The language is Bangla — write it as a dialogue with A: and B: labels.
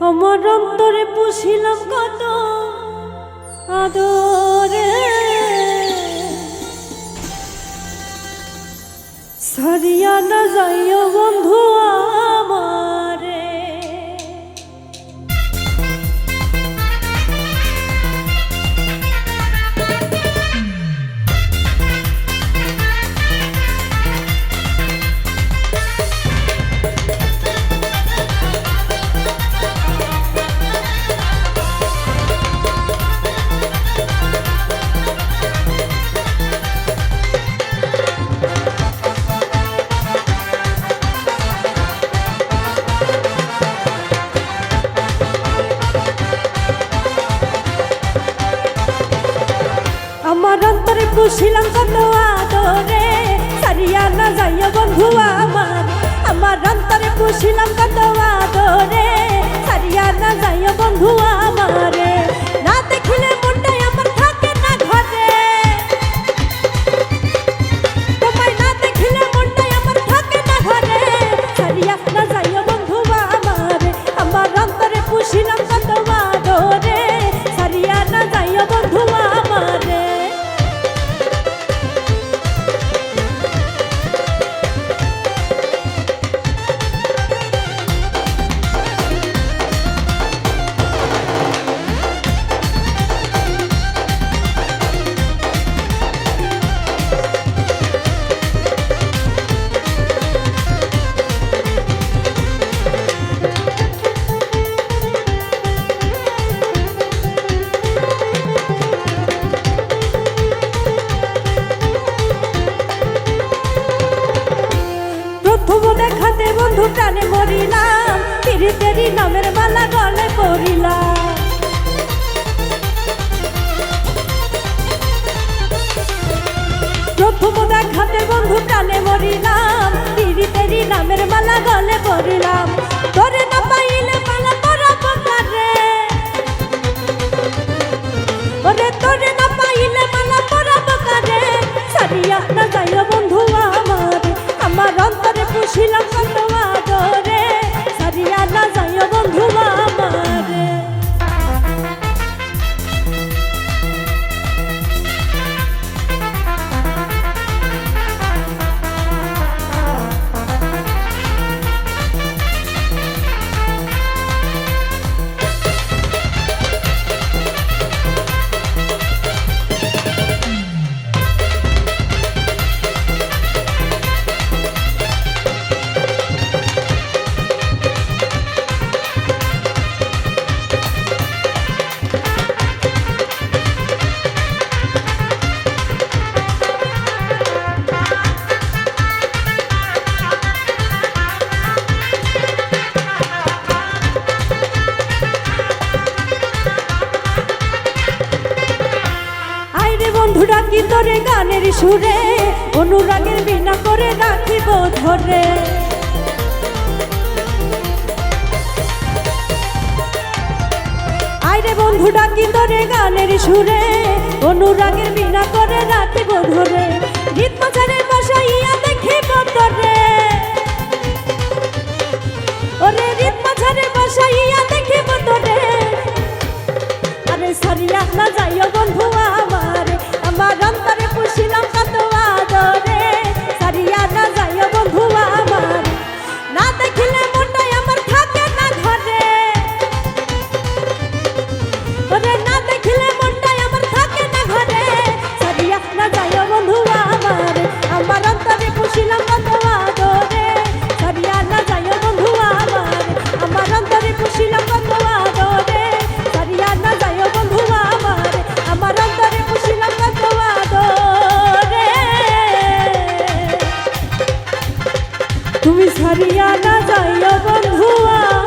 A: আমার অন্তরে পুষিলাম কত আদরে। সারিয়া না যাইয়া পুষিলাম কত আদরে। সারিয়া না যাইয়া বন্ধু আমার। আমার অন্তরে পুষিলাম কত আদরে। সারিয়া না যাইয়া বন্ধু তেরি নামের মালা গলে পড়িলা। প্রথম ব্যাঘাতে বন্ধু টানে মরিলাম তিরি তেরি নামের মালা গলে পড়িলাম। করে গানের সুরে, অনুরাগের বিনা করে রাখিব ধরে। আইরে বন্ধু, ডাকি তোরে গানের সুরে, অনুরাগের বিনা করে রাখিব ধরে। Shilam. তুমি ছাড়িয়া না যাইও বন্ধুয়া।